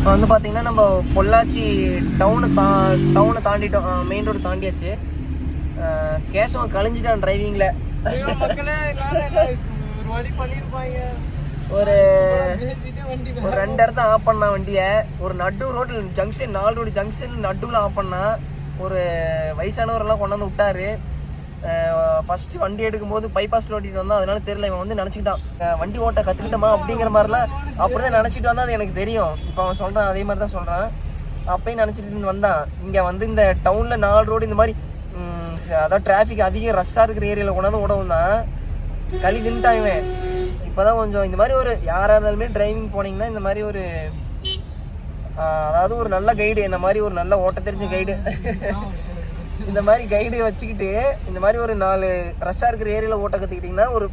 இப்போ வந்து பார்த்தீங்கன்னா நம்ம பொள்ளாச்சி டவுனை தா டவுனை தாண்டிட்டோம். மெயின் ரோடு தாண்டியாச்சு. கேசவன் கழிஞ்சிட்டான் டிரைவிங்கில். ஒரு ஒரு ரெண்டு இடத்த ஆஃப் பண்ணா வண்டியை. ஒரு நடு ரோட்டில் ஜங்ஷன் நாலு ரோடு ஜங்ஷன் நடுவில் ஆஃப் பண்ணா ஒரு வயசானவரெல்லாம் கொண்டாந்து விட்டாரு. ஃபர்ஸ்ட் வண்டி எடுக்கும்போது பைபாஸ்ல ஓட்டிட்டு வந்தோம் அதனால தெரியல இவன் வந்து நினச்சிக்கிட்டான். வண்டி ஓட்ட கற்றுக்கிட்டோமா அப்படிங்கிற மாதிரிலாம் அப்படிதான் நினச்சிட்டு வந்தா அது எனக்கு தெரியும். இப்போ அவன் சொல்கிறான் அதே மாதிரி தான் சொல்கிறான் அப்பயும் நினச்சிட்டு வந்தான். இங்கே வந்து இந்த டவுனில் நாலு ரோடு இந்த மாதிரி அதாவது அதான் டிராஃபிக் அதிகம் ரஷ்ஷாக இருக்கிற ஏரியாவில் கொண்டாந்து விடவும் தான். களி தின்ட்டான் இவன். இப்போதான் கொஞ்சம் இந்த மாதிரி ஒரு யாராக இருந்தாலுமே டிரைவிங் போனீங்கன்னா இந்த மாதிரி ஒரு அதாவது ஒரு நல்ல கைடு என்ன மாதிரி ஒரு நல்ல ஓட்ட தெரிஞ்ச கைடு இந்த மாதிரி கைடு வச்சுக்கிட்டு இந்த மாதிரி ஒரு நாலு ரஷ்ஷாக இருக்கிற ஏரியாவில் ஓட்ட கற்றுக்கிட்டிங்கன்னா ஒரு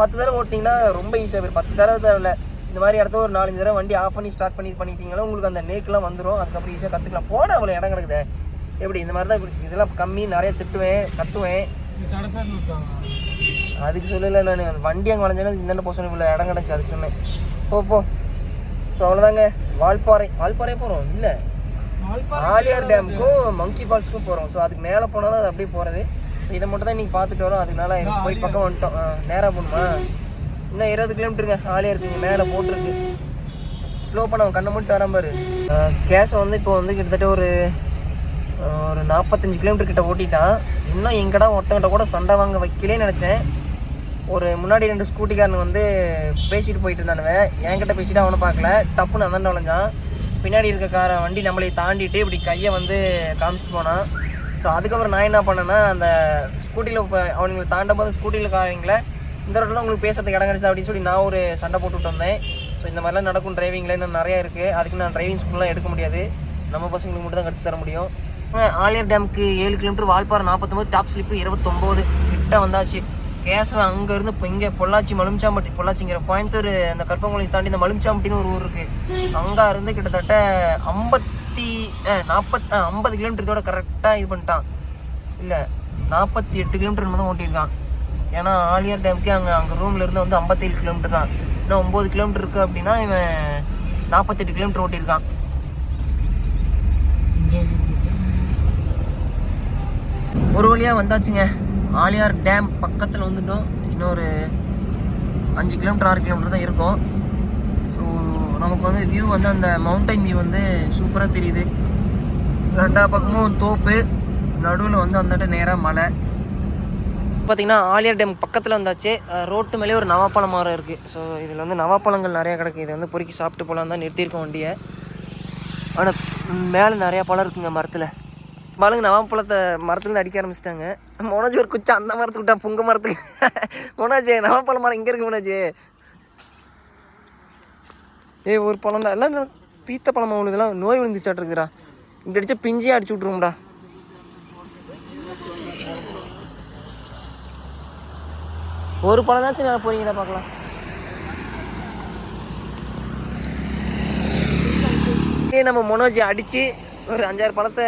பத்து தடவை ஓட்டிங்கன்னா ரொம்ப ஈஸியாக போயிடும் பத்து தடவை தேவையில்ல. இந்த மாதிரி இடத்த ஒரு நாலஞ்சு தடவை வண்டி ஆஃப் பண்ணி ஸ்டார்ட் பண்ணி பண்ணிட்டீங்கன்னா உங்களுக்கு அந்த நேக்கெலாம் வந்துடும் அதுக்கப்புறம் ஈஸியாக கற்றுக்கலாம் போட அவ்வளோ இடம் கிடக்குதே. எப்படி? இந்த மாதிரி தான் இப்படி இதெல்லாம் கம்மி நிறைய திட்டுவேன் கத்துவேன். இருக்காங்க. அதுக்கு சொல்லலை நான். வண்டி அங்கே வளைஞ்சேன்னா இந்த போக சொன்ன இவ்வளோ இடம் கிடச்சி அதுக்கு சொன்னேன். போ போ. ஸோ அவ்வளோதாங்க வால்பாறை. வால்பாறை போகிறோம் இல்லை. ஆலியார் டேமுக்கும் மங்கி ஃபால்ஸ்க்கும் போகிறோம் ஸோ அதுக்கு மேலே போனால் தான் அது அப்படியே போகிறது ஸோ இதை மட்டும் தான் இன்றைக்கி பார்த்துட்டு வரோம். அதனால போய் பக்கம் வந்துட்டோம். நேராக போகணுமா? இன்னும் இருபது கிலோமீட்டருங்க ஆளே இங்கே மேலே போட்டிருக்கு. ஸ்லோ பண்ண கண்ணை மட்டும் வரான் பாரு. கேஷை வந்து இப்போ வந்து கிட்டத்தட்ட ஒரு ஒரு நாற்பத்தஞ்சு கிலோமீட்டர் கிட்ட ஓட்டிட்டான். இன்னும் எங்கடா ஒருத்தங்கிட்ட கூட சண்டை வாங்க வைக்கலே நினச்சேன். ஒரு முன்னாடி ரெண்டு ஸ்கூட்டிக்காரன் வந்து பேசிட்டு போயிட்டு இருந்தானுவன் என்கிட்ட பேசிட்டு அவனை பார்க்கல. டப்புன்னு அந்தாண்ட வளைஞ்சான். பின்னாடி இருக்க கார வண்டி நம்மளை தாண்டிட்டு இப்படி கையை வந்து காமிச்சிட்டு போனான். ஸோ அதுக்கப்புறம் நான் என்ன பண்ணேன்னா அந்த ஸ்கூட்டியில் இப்போ அவனுங்களை தாண்டும் போது ஸ்கூட்டியில் காரங்களை இந்த ரோட்டில் உங்களுக்கு பேசுறதுக்கு இடம் கிடைச்சா அப்படின்னு சொல்லி நான் ஒரு சண்டை போட்டுட்டு வந்தேன். ஸோ இந்த மாதிரிலாம் நடக்கும் டிரைவிங்கில் இன்னும் நிறையா இருக்குது அதுக்கு நான் டிரைவிங் ஸ்கூல்லாம் எடுக்க முடியாது. நம்ம பசங்களுக்கு மட்டும் தான் கற்று தர முடியும். ஆலியர் ஆலியார் டேமுக்கு ஏழு கிலோமீட்டர் வால்பாறை நாற்பத்தொம்பது டாப் ஸ்லிப்பு இருபத்தொம்போது கிட்ட வந்தாச்சு. கேசவன் அங்கேருந்து இப்போ இங்கே பொள்ளாச்சி மலுமிச்சாம்பட்டி பொள்ளாச்சிங்கிற கோயம்புத்தூர் அந்த கற்பங்குளம் தாண்டி இந்த மலுமிச்சாம்பட்டின்னு ஒரு ஊர் இருக்குது அங்கே இருந்து கிட்டத்தட்ட ஐம்பத்தி நாற்பத் ஐம்பது கிலோமீட்டர் கரெக்டாக இது பண்ணிட்டான். இல்லை நாற்பத்தி எட்டு கிலோமீட்டர் மட்டும் ஓட்டியிருக்கான். ஏன்னா ஆலியார் டேமுக்கே அங்கே அங்கே ரூம்லேருந்து வந்து ஐம்பத்தேழு கிலோமீட்டர் தான். இன்னும் ஒம்பது கிலோமீட்டர் இருக்குது அப்படின்னா இவன் நாற்பத்தெட்டு கிலோமீட்டர் ஓட்டியிருக்கான். ஒரு வழியாக வந்தாச்சுங்க. ஆலியார் டேம் பக்கத்தில் வந்துட்டோம். இன்னொரு அஞ்சு கிலோமீட்டர் ஆறு கிலோமீட்டர் தான் இருக்கும். ஸோ நமக்கு வந்து வியூ வந்து அந்த மவுண்டைன் வியூ வந்து சூப்பராக தெரியுது. ரெண்டா பக்கமும் தோப்பு. நடுவில் வந்து அந்த நேராக மலை. பார்த்தீங்கன்னா ஆலியார் டேம் பக்கத்தில் வந்தாச்சு. ரோட்டு மேலே ஒரு நவாப்பழம் மரம் இருக்குது ஸோ இதில் வந்து நவாப்பழங்கள் நிறையா கிடக்கு. இதை வந்து பொறுக்கி சாப்பிட்டு போகலான்னு தான் நிறுத்தியிருக்கோம் வண்டியை. ஆனால் மேலே நிறையா பழம் இருக்குங்க மரத்தில். பாலுங்க நவாப்பழத்தை மரத்துலேருந்து அடிக்க ஆரம்பிச்சிட்டாங்க. மொனஜ் ஒரு குச்சா அந்த மரத்துக்கு விட்டா புங்க மரத்துக்கு. மொனாஜ் நவாப்பழம் மரம் இங்கே இருக்கு மொனாஜ். ஏய் ஒரு பழம் தான் எல்லாம் பீத்த பழம் அவனுக்கு இதெல்லாம் நோய் விழுந்துச்சாட்டு இருக்குதுடா இப்படி அடிச்சா பிஞ்சியாக அடிச்சு விட்ருவோம்டா ஒரு பழம் தான் நல்லா போறீங்கடா பார்க்கலாம். நம்ம மனோஜ் அடிச்சு ஒரு அஞ்சாறு பழத்தை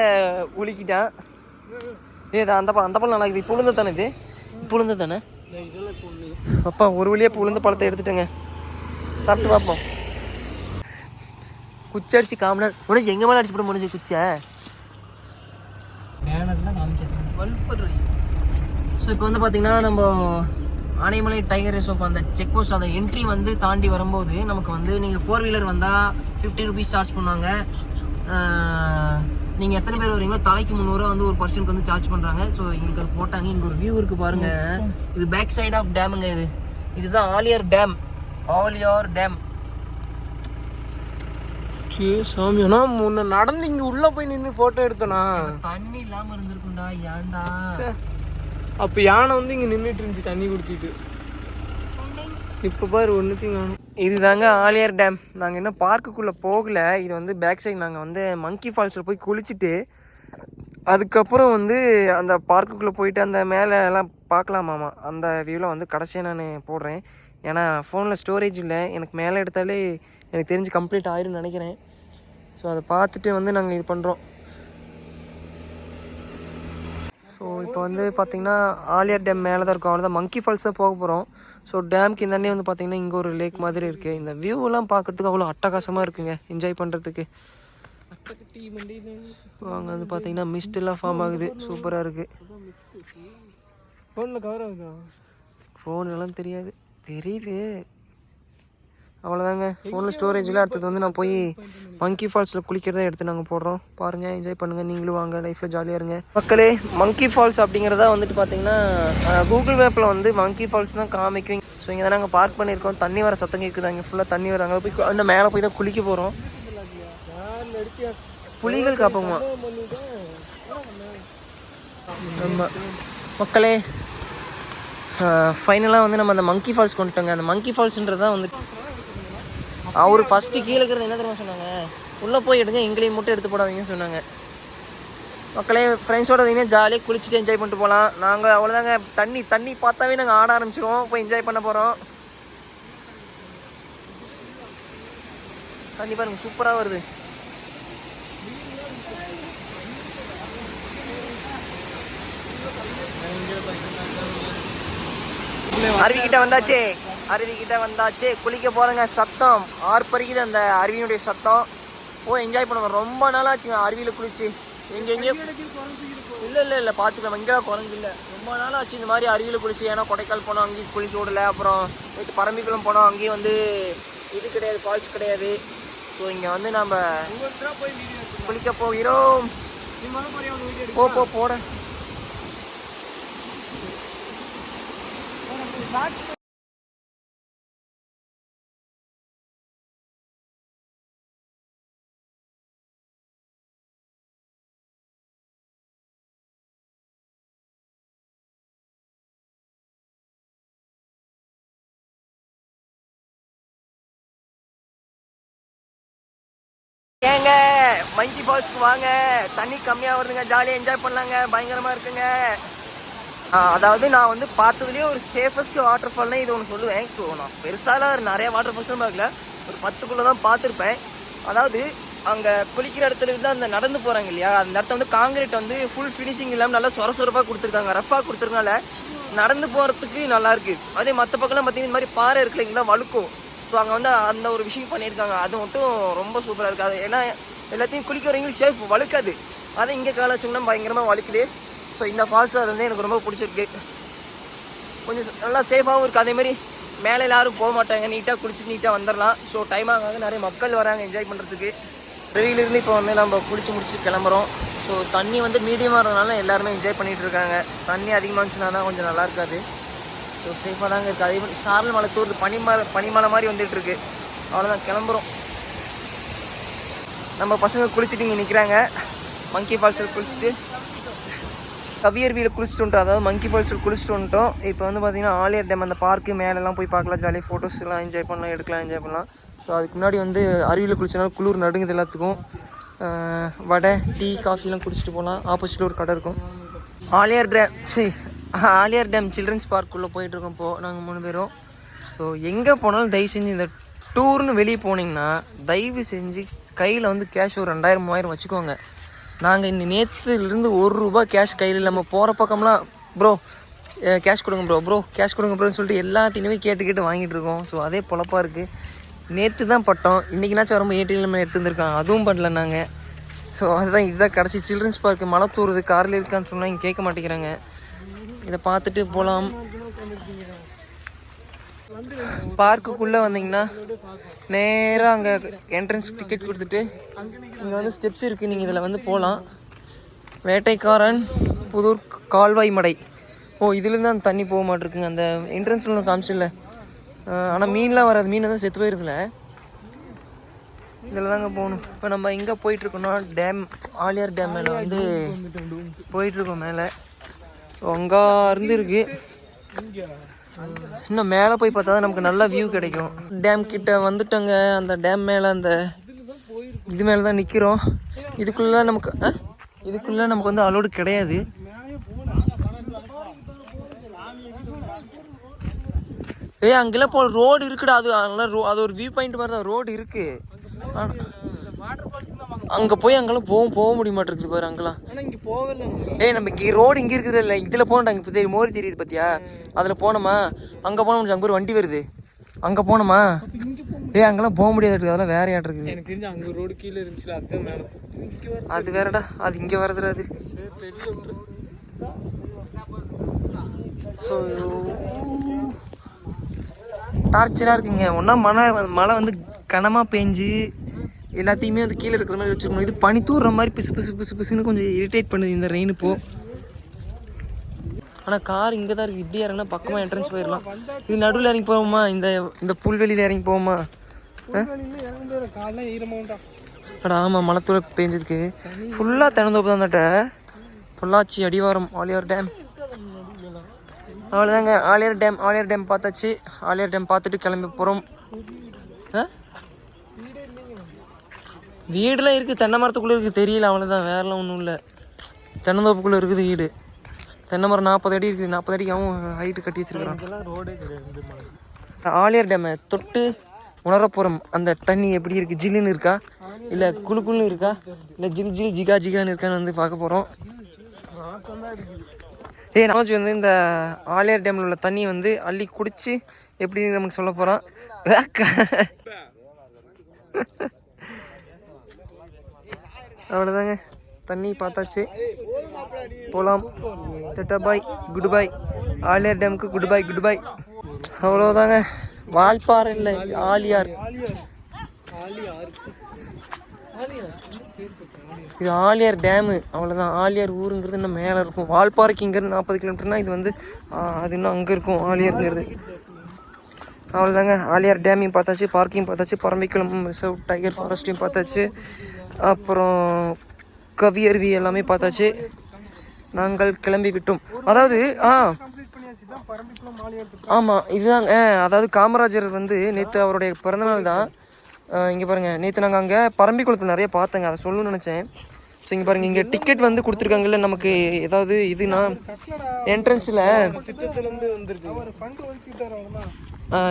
உலுக்கிட்டான் ஏ இது அந்த பழம் அந்த பழம் நல்லா இருக்குது. உளுந்த தானே இது? உளுந்த தானே? அப்பா ஒரு வழியாக உளுந்த பழத்தை எடுத்துட்டேங்க. சாப்பிட்டு பார்ப்போம். குச்சி அடிச்சு காமலர் உனக்கு எங்கே மேலே அடிச்சு போட முடிஞ்சு குச்சை ஸோ இப்போ வந்து பார்த்தீங்கன்னா நம்ம ஆனைமலை டைகர் ரிசர்வ் அந்த செக் போஸ்ட் அந்த என்ட்ரி வந்து தாண்டி வரும்போது நமக்கு வந்து நீங்கள் ஃபோர் வீலர் வந்தால் ஃபிஃப்டி ருபீஸ் சார்ஜ் பண்ணுவாங்க. நீங்கள் எத்தனை பேர் வரீங்களோ தலைக்கு முந்நூறுவா வந்து ஒரு பர்சனுக்கு வந்து சார்ஜ் பண்ணுறாங்க ஸோ எங்களுக்கு அது போட்டாங்க. இங்கே ஒரு வியூ இருக்குது பாருங்கள் இது பேக் சைடு ஆஃப் டேமுங்க இது. இதுதான் ஆலியார் டேம் ஆலியார் டேம் சாமி. அண்ணா முன்ன நடந்து இங்க உள்ள போய் நின்று போட்டோ எடுத்தனா? தண்ணி இல்லாமல் இருந்திருக்கும்டா ஏன்டா? அப்போ யானை வந்து இங்கே நின்றுட்டு இருந்துச்சு தண்ணி குடிச்சிட்டு. இப்போ பாரு ஒன்றுத்தையும் காணும். இதுதாங்க ஆலியார் டேம். நாங்கள் இன்னும் பார்க்குக்குள்ளே போகல. இது வந்து பேக் சைடு நாங்கள் வந்து மங்கி ஃபால்ஸில் போய் குளிச்சுட்டு அதுக்கப்புறம் வந்து அந்த பார்க்குக்குள்ளே போயிட்டு அந்த மேலே எல்லாம் பார்க்கலாமாமா அந்த வியூவில் வந்து கடைசியாக நான் போடுறேன். ஏன்னா ஃபோனில் ஸ்டோரேஜ் இல்லை. எனக்கு மேலே எடுத்தாலே எனக்கு தெரிஞ்சு கம்ப்ளீட் ஆயிரும்னு நினைக்கிறேன். ஸோ அதை பார்த்துட்டு வந்து நாங்கள் இது பண்ணுறோம் ஸோ இப்போ வந்து பார்த்தீங்கன்னா ஆலியார் டேம் மேலே தான் இருக்கும். அவ்வளோதான் மங்கி ஃபால்ஸ் தான் போக போகிறோம் ஸோ டேம்க்கு இந்தாண்டே வந்து பார்த்தீங்கன்னா இங்கே ஒரு லேக் மாதிரி இருக்குது இந்த வியூவெல்லாம் பார்க்கறதுக்கு அவ்வளோ அட்டகாசமாக இருக்குங்க. என்ஜாய் பண்ணுறதுக்கு அங்கே வந்து பார்த்தீங்கன்னா மிஸ்ட் எல்லாம் ஃபார்ம் ஆகுது. சூப்பராக இருக்குது ஃபோனில் கவர் ஆகுதா? ஃபோன் எல்லாம் தெரியாது. தெரியுது. அவ்வளோதாங்க ஃபோனில் ஸ்டோரேஜில் அடுத்தது வந்து நான் போய் மங்கி ஃபால்ஸில் குளிக்கிறத எடுத்து நாங்கள் போடுறோம். பாருங்கள் என்ஜாய் பண்ணுங்கள் நீங்களும் வாங்க லைஃப்பில் ஜாலியாக இருங்க. மக்களே மங்கி ஃபால்ஸ் அப்படிங்கிறதா வந்துட்டு பார்த்தீங்கன்னா கூகுள் மேப்பில் வந்து மங்கி ஃபால்ஸ் தான் காமிக்கும். ஸோ இங்கே தான் நாங்கள் பார்க் பண்ணியிருக்கோம். தண்ணி வர சத்தம் கேட்குது அங்கே ஃபுல்லாக தண்ணி வர அங்கே போய் அந்த இன்னும் மேலே போய் தான் குளிக்க போகிறோம் புலிகள் காப்போமா? நம்ம மக்களே ஃபைனலாக வந்து நம்ம அந்த மங்கி ஃபால்ஸ் கொண்டுட்டோங்க. அந்த மங்கி ஃபால்ஸ்ன்றது தான் வந்து அவர் ஃபஸ்ட்டு கீழே இருக்கிறது என்ன தெரியுமா சொன்னாங்க? உள்ளே போய் எடுங்க எங்களையும் மட்டும் எடுத்து போடாதீங்கன்னு சொன்னாங்க. மக்களே ஃப்ரெண்ட்ஸோட இருந்தீங்கன்னா ஜாலியாக குளிச்சுட்டு என்ஜாய் பண்ணிட்டு போகலாம் நாங்கள் அவ்வளோதாங்க தண்ணி தண்ணி பார்த்தாவே நாங்கள் ஆட ஆரம்பிச்சிருவோம். போய் என்ஜாய் பண்ண போகிறோம் தண்ணி பாருங்க சூப்பராக வருது. அருவி கிட்ட வந்தாச்சு. அருவி கிட்ட வந்தாச்சு. குளிக்க போறேங்க சத்தம். ஆர்ப்பரிக்குது அந்த அருவியினுடைய சத்தம். ஓ என்ஜாய் பண்ணுவோம் ரொம்ப நாளாச்சுங்க அருவியில் குளிச்சு. எங்க எங்கேயோ இல்லை இல்லை இல்லை பார்த்துக்கலாம் இங்கெல்லாம் குறைஞ்சு இல்லை. ரொம்ப நாள் ஆச்சு இந்த மாதிரி அருவியில் குளிச்சு. ஏன்னா கொடைக்கால் போனோம் அங்கேயும் குளிக்க விடல. அப்புறம் நேற்று பரம்பிக்குளம் போனோம் அங்கேயும் வந்து இது கிடையாது ஃபால்ஸ் கிடையாது. ஸோ இங்கே வந்து நம்ம குளிக்க போகிறோம். போ போ போட. ஏங்க மங்கி ஃபால்ஸ்க்கு வாங்க. தண்ணி கம்மியாக வருதுங்க ஜாலியாக என்ஜாய் பண்ணலாங்க பயங்கரமாக இருக்குங்க. அதாவது நான் வந்து பார்த்ததுலேயே ஒரு சேஃபஸ்ட் வாட்டர் ஃபால்னா இது ஒன்று சொல்லுவேன். ஸோ நான் பெருசாலாம் நிறைய வாட்டர் ஃபால்ஸ்லாம் பார்க்கல. ஒரு பத்துக்குள்ளே தான் பார்த்துருப்பேன். அதாவது அங்கே குளிக்கிற இடத்துல இருந்து அந்த நடந்து போகிறாங்க இல்லையா? அந்த இடத்த வந்து காங்கிரீட் வந்து ஃபுல் ஃபினிஷிங் இல்லாமல் நல்லா சொர சொரப்பாக கொடுத்துருக்காங்க. ரஃபாக கொடுத்துருக்கனால நடந்து போகிறதுக்கு நல்லாயிருக்கு அதே மற்ற பக்கம்லாம் பார்த்தீங்கன்னா இந்த மாதிரி பாறை இருக்கு இல்லைங்களா வழுக்கும். ஸோ அங்கே வந்து அந்த ஒரு விஷயம் பண்ணியிருக்காங்க. அது மட்டும் ரொம்ப சூப்பராக இருக்காது. ஏன்னா எல்லாத்தையும் குளிக்க வரவங்களுக்கு சேஃப் வழுக்காது. ஆனால் இங்கே காலாச்சோம்னா பயங்கரமாக வலிக்குது ஸோ இந்த ஃபால்ஸ் அது வந்து எனக்கு ரொம்ப பிடிச்சிருக்கு. கொஞ்சம் நல்லா சேஃபாகவும் இருக்குது அதேமாரி மேலே யாரும் போக மாட்டாங்க. நீட்டாக குளிச்சு நீட்டாக வந்துடலாம். ஸோ டைம் ஆகாது. நிறைய மக்கள் வராங்க என்ஜாய் பண்ணுறதுக்கு இருந்து இப்போ வந்து நம்ம குளிச்சு முடிச்சு கிளம்புறோம். ஸோ தண்ணி வந்து மீடியமாக இருந்தனால எல்லாருமே என்ஜாய் பண்ணிகிட்டு இருக்காங்க. தண்ணி அதிகமாக இருந்துச்சுன்னா தான் கொஞ்சம் நல்லா இருக்காது. ஸோ சேஃபாக தாங்க இருக்குது அதே மாதிரி சாரல் மலை தூர்ந்து பனிமலை பனிமலை மாதிரி வந்துட்டு இருக்கு. அவ்வளோதான் கிளம்புறோம். நம்ம பசங்க குளிச்சுட்டு இங்கே நிற்கிறாங்க மங்கி ஃபால்ஸில் குளிச்சுட்டு. கவியர்வியில் குளிச்சுட்டு வந்துட்டோம். அதாவது மங்கி ஃபால்ஸில் குளிச்சுட்டு வந்துட்டோம். இப்போ வந்து பார்த்தீங்கன்னா ஆலியர் டேம் அந்த பார்க்கு மேலெலாம் போய் பார்க்கலாம். ஜாலியாக ஃபோட்டோஸ் எல்லாம் என்ஜாய் பண்ணலாம் எடுக்கலாம் என்ஜாய் பண்ணலாம். ஸோ அதுக்கு முன்னாடி வந்து அருவியில் குளிச்சனால குளிர் நடுங்குது எல்லாத்துக்கும். வடை டீ காஃபிலாம் குடிச்சிட்டு போகலாம். ஆப்போசிட்டில் ஒரு கடை இருக்கும். ஆலியார் டேம். சரி ஆலியார் டேம் சில்ட்ரன்ஸ் பார்க்குள்ளே போயிட்டுருக்கோம் இப்போது நாங்கள் மூணு பேரும். ஸோ எங்கே போனாலும் தயவு செஞ்சு இந்த டூர்னு வெளியே போனீங்கன்னா தயவு செஞ்சு கையில் வந்து கேஷ் ஒரு ரெண்டாயிரம் மூவாயிரம் வச்சுக்கோங்க. நாங்கள் இன்னி நேற்றுலேருந்து ஒரு ரூபா கேஷ் கையில் இல்லாமல் போகிற பக்கம்லாம் ப்ரோ கேஷ் கொடுங்க ப்ரோ ப்ரோ கேஷ் கொடுங்க ப்ரோன்னு சொல்லிட்டு எல்லாத்தையுமே கேட்டு கேட்டு வாங்கிட்டு இருக்கோம் ஸோ அதே பொழப்பாக இருக்குது நேற்று தான் பட்டோம். இன்றைக்கினாச்சும் வரும்போது ஏடிஎம் எடுத்து வந்திருக்காங்க. அதுவும் பண்ணல நாங்கள் ஸோ அதுதான் இதுதான் கடைசி. சில்ட்ரன்ஸ் பார்க்கு மலை தூருது காரில் இருக்கான்னு சொன்னால் இங்கே கேட்க மாட்டேங்கிறாங்க. இதை பார்த்துட்டு போகலாம் பார்க்குக்குள்ளே வந்தீங்கன்னா நேராக அங்கே என்ட்ரன்ஸ் டிக்கெட் கொடுத்துட்டு இங்கே வந்து ஸ்டெப்ஸ் இருக்குது நீங்கள் இதில் வந்து போகலாம் வேட்டைக்காரன் புதூர் கால்வாய் மடை. ஓ இதுலேருந்து அந்த தண்ணி போக மாட்டிருக்குங்க. அந்த என்ட்ரன்ஸில் ஒன்று காமிச்சில்ல. ஆனால் மீன்லாம் வராது. மீன் தான் செத்து போயிருதுல. இதில் தாங்க போகணும். இப்போ நம்ம எங்கே போயிட்டுருக்கோம்னா டேம் ஆலியார் டேம் மேலே வந்து போயிட்டுருக்கோம் மேலே. அங்கே இருந்து இருக்கு இன்னும் மேலே போய் பார்த்தா தான் நமக்கு நல்ல வியூ கிடைக்கும். டேம் கிட்ட வந்துட்டோங்க. அந்த டேம் மேலே அந்த இது மேலே தான் நிற்கிறோம் இதுக்குள்ளே நமக்கு? இதுக்குள்ளே நமக்கு வந்து அலோடு கிடையாது. ஏய் அங்கெல்லாம் போ ரோடு இருக்குடா. அது அதெல்லாம் ரோ அது ஒரு வியூ பாயிண்ட் மாதிரி தான். ரோடு இருக்கு. ஆனா- அங்கே போய் அங்கெல்லாம் போக போக முடிய மாட்டேங்குது பாரு அங்கெல்லாம். ஏய் நம்ம இங்கே ரோடு இங்கே இருக்குது இல்லை இதில் போனோம்டா இங்கே தெரியும் மோரி தெரியுது பார்த்தியா அதில் போனோமா? அங்கே போனோம் அங்கே ஒரு வண்டி வருது. அங்கே போனோமா? ஏய் அங்கெல்லாம் போக முடியாது அதெல்லாம் வேற யாட் இருக்குது? எனக்கு தெரிஞ்சு அங்க ரோடு கீழே மேல இங்க வர அது வேறடா அது இங்கே வரதுடா அது. ஸோ டார்ச்சராக இருக்குங்க. ஒன்றா மழை மழை வந்து கனமாக பெஞ்சு எல்லாத்தையுமே வந்து கீழே இருக்கிற மாதிரி வச்சுக்கணும் இது பனி தூர்ற மாதிரி பிசு பிசு பிசு பிசுன்னு கொஞ்சம் இரிட்டேட் பண்ணுது இந்த ரெயின் இப்போ. ஆனால் கார் இங்கே தான் இருக்குது இப்படி இறங்கினா பக்கமாக என்ட்ரன்ஸ் போயிடலாம். இது நடுவில் இறங்கி போவோமா? இந்த இந்த புல்வெளியில் இறங்கி போவோமா? அடா ஆமாம் தூர பெஞ்சதுக்கு. ஃபுல்லாக திறந்தோப்பு தான் தட்ட பொள்ளாச்சி அடிவாரம் ஆலியார் டேம் அவ்வளோதாங்க ஆலியார் டேம் ஆலியார் டேம் பார்த்தாச்சு. ஆலியார் டேம் பார்த்துட்டு கிளம்பி போகிறோம் ஆ? வீடுலாம் இருக்குது தென்னை மரத்துக்குள்ளே இருக்குது தெரியல அவ்வளோதான் வேறெல்லாம் ஒன்றும் இல்லை. தென்னந்தோப்புக்குள்ளே இருக்குது வீடு. தென்னை மரம் நாற்பது அடி இருக்குது நாற்பது அடிக்கு அவன் ஹைட்டு கட்டி வச்சிருக்கிறான். இதெல்லாம் ரோடே கிடையாது ஆலியார் டேமை தொட்டு உணரப்புறம் அந்த தண்ணி எப்படி இருக்குது ஜில்லுன்னு இருக்கா? இல்லை குளு குளுன்னு இருக்கா? இல்லை ஜில் ஜில் ஜிகா ஜிகான்னு இருக்கான்னு வந்து பார்க்க போகிறோம் ஏய் நமக்கு வந்து இந்த ஆலியார் டேமில் உள்ள தண்ணி வந்து அள்ளி குடிச்சு எப்படின்னு நமக்கு சொல்ல போகிறான் அவ்வளோதாங்க தண்ணி பார்த்தாச்சு. போகலாம் tata bye. Good bye. Aliyar டேமுக்கு குட் பாய் குட் பாய். அவ்வளோதாங்க வால்பாறை இல்லை ஆலியார். ஆலியார் இது ஆலியார் டேமு. அவ்வளோதான் ஆலியார் ஊருங்கிறது இன்னும் மேலே இருக்கும். வால்பாறைக்கு இங்கேருந்து நாற்பது கிலோமீட்டர்னா இது வந்து அது இன்னும் அங்கே இருக்கும் ஆலியாருங்கிறது. அவ்வளோதாங்க ஆலியார் டேமையும் பார்த்தாச்சு பார்க்கையும் பார்த்தாச்சு பரம்பிக்குளம் ரிசர்வ் டைகர் ஃபாரஸ்ட்டையும் பார்த்தாச்சு. அப்புறம் கவியருவி எல்லாமே பார்த்தாச்சு. நாங்கள் கிளம்பி விட்டோம். அதாவது ஆ. ஆமாம் இதுதாங்க. அதாவது காமராஜர் வந்து நேற்று அவருடைய பிறந்தநாள் தான். இங்கே பாருங்கள் நேற்று நாங்கள் அங்கே பரம்பிக்குளத்தில் நிறைய பார்த்தேங்க. அதை சொல்லணும்னு நினச்சேன். ஸோ இங்கே பாருங்கள் இங்கே டிக்கெட் வந்து கொடுத்துருக்காங்கல்ல நமக்கு ஏதாவது இதுனா என்ட்ரன்ஸில் என்ட்ரன்ஸில்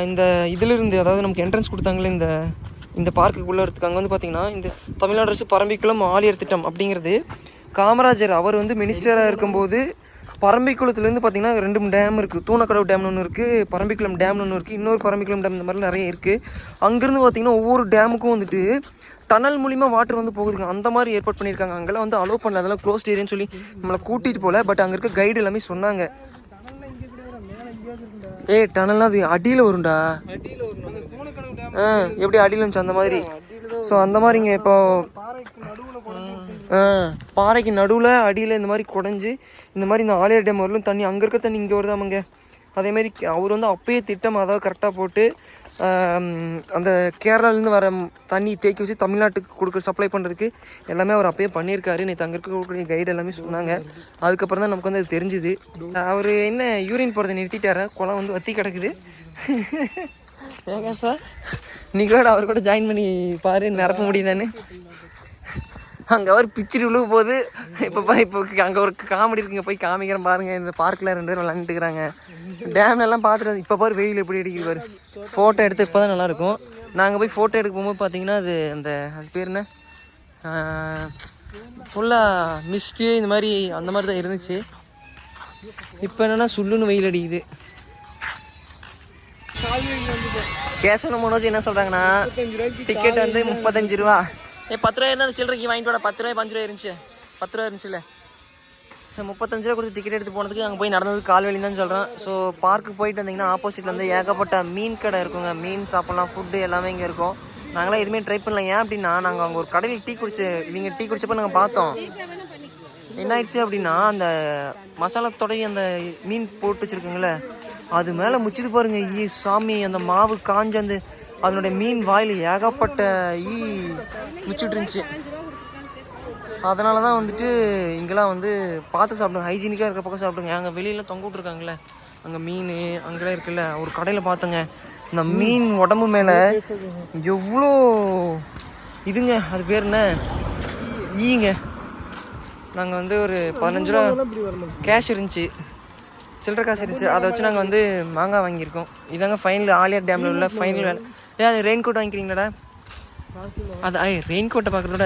இந்த இதிலிருந்து அதாவது நமக்கு என்ட்ரன்ஸ் கொடுத்தாங்களே இந்த இந்த பார்க்குக்குள்ளே இருக்கு அங்கே வந்து பார்த்தீங்கன்னா இந்த தமிழ்நாடு அரசு பரம்பிக்குளம் ஆலியர் திட்டம் அப்படிங்கிறது. காமராஜர் அவர் வந்து மினிஸ்டராக இருக்கும்போது பரம்பிக்குளத்துலேருந்து பார்த்தீங்கன்னா ரெண்டு டேம் இருக்குது தூணக்கடவு டேம்னு ஒன்று இருக்குது பரம்பிக்குளம் டேம்னு ஒன்று இருக்குது இன்னொரு பரம்பிக்குளம் டேம் இந்த மாதிரி நிறைய இருக்குது அங்கேருந்து பார்த்திங்கன்னா ஒவ்வொரு டேமுக்கும் வந்துட்டு டனல் மூலிமா வாட்டர் வந்து போகுதுங்க. அந்த மாதிரி ஏற்பாடு பண்ணியிருக்காங்க. அங்கெல்லாம் வந்து அலோவ் பண்ணல. அதெல்லாம் க்ளோஸ்ட் ஏரியான்னு சொல்லி நம்மளை கூட்டிகிட்டு போகல பட் அங்கே இருக்க கைடு எல்லாமே சொன்னாங்க டனல்ல இங்கே கிடையாது மேலே எங்கேயாவது இருக்குண்டா ஏய் டனல்லாம் அது அடியில் வரும்டா. ஆ எப்படி அடியில் இருந்துச்சு அந்த மாதிரி? ஸோ அந்த மாதிரிங்க இப்போ பாறைக்கு நடுவில் அடியில் இந்த மாதிரி குடஞ்சி இந்த மாதிரி இந்த ஆலியார் டேம் வரலும் தண்ணி அங்கே இருக்க தண்ணி இங்கே வருதாமங்க அதேமாரி அவர் வந்து அப்பயே திட்டம் அதாவது கரெக்டாக போட்டு அந்த கேரளாலேருந்து வர தண்ணி தேக்கி வச்சு தமிழ்நாட்டுக்கு கொடுக்குற சப்ளை பண்ணுறதுக்கு எல்லாமே அவர் அப்பயே பண்ணியிருக்காரு. நேற்று அங்கே இருக்கக்கூடிய கைடு எல்லாமே சொன்னாங்க. அதுக்கப்புறம் தான் நமக்கு வந்து அது தெரிஞ்சுது. அவர் என்ன யூரின் போகிறத நிறுத்திட்டாரா? குளம் வந்து வத்தி கிடக்குது. ஏங்க சார். நீ கூட அவர் கூட ஜாயின் பண்ணி பாரு நிரப்ப முடியுதானே அங்கே அவர் பிச்சு விழுக போகுது இப்போ இப்போ அங்கே ஒரு காமெடி இருக்குங்க. போய் காமிக்கிறேன் பாருங்க. இந்த பார்க்கில் ரெண்டு பேரும் விளாண்டுக்கிறாங்க டேம் எல்லாம் பார்த்துட்டு இப்போ பாரு வெயில் எப்படி அடிக்குது பாரு. ஃபோட்டோ எடுத்து இப்போ தான் நல்லாயிருக்கும். நாங்கள் போய் ஃபோட்டோ எடுக்க போகும்போது பார்த்தீங்கன்னா அது அந்த அது பேர் என்ன? ஃபுல்லாக மிஸ்ட்டு இந்த மாதிரி அந்த மாதிரி தான் இருந்துச்சு. இப்போ என்னென்னா சுள்ளுன்னு வெயில் அடிக்குது. கால்வெளியில் மனோஜ் என்ன சொல்கிறாங்கன்னா டிக்கெட் வந்து முப்பத்தஞ்சு ரூபா. ஏ பத்து ரூபா இருந்தால் சில்லறைக்கு வாங்கிட்டு வாடா. பத்து ரூபாய் பஞ்சு ரூபா இருந்துச்சு. பத்து ரூபா இருந்துச்சுல்ல முப்பத்தஞ்சு ரூபா கொடுத்து டிக்கெட் எடுத்து போனதுக்கு அங்கே போய் நடந்தது கால்வெளி தான் சொல்கிறேன் ஸோ பார்க்கு போயிட்டு வந்தீங்கன்னா ஆப்போசிட்டில் வந்து ஏகப்பட்ட மீன் கடை இருக்குங்க. மீன் சாப்பிட்லாம் ஃபுட்டு எல்லாமே இங்கே இருக்கும். நாங்களாம் எதுவுமே ட்ரை பண்ணல. ஏன் அப்படின்னா நாங்கள் அங்கே ஒரு கடையில் டீ குடிச்சு இவங்க டீ குடிச்சப்போ நாங்கள் பார்த்தோம். என்ன ஆயிடுச்சு அப்படின்னா அந்த மசாலா தொடங்கி அந்த மீன் போட்டு வச்சுருக்குங்களே அது மேலே முச்சுது பாருங்க. ஈ சாமி அந்த மாவு காஞ்சு அந்த அதனுடைய மீன் வாயில் ஏகப்பட்ட ஈ முச்சிட்டு இருந்துச்சு அதனால தான் வந்துட்டு இங்கெல்லாம் வந்து பார்த்து சாப்பிடுங்க. ஹைஜீனிக்காக இருக்க பக்கம் சாப்பிடுங்க. அங்கே வெளியில் தொங்க விட்ருக்காங்களே அங்கே மீன் அங்கெல்லாம் இருக்குல்ல. ஒரு கடையில் பார்த்தோங்க இந்த மீன் உடம்பு மேலே எவ்வளோ இதுங்க. அது பேர் என்ன? ஈங்க. நாங்கள் வந்து ஒரு பதினஞ்சு ரூபா கேஷ் இருந்துச்சு. சில்லற காசு இருந்துச்சு. அதை வச்சு நாங்கள் வந்து மாங்காய் வாங்கியிருக்கோம். இதாங்க ஃபைனல் ஆலியார் டேமில் உள்ள ஃபைனல் வேலை. ஏன் அது ரெயின் கோட் வாங்கிக்கிறீங்களாடா. அது ஐ ரெயின் கோட்டை பார்க்குறதோட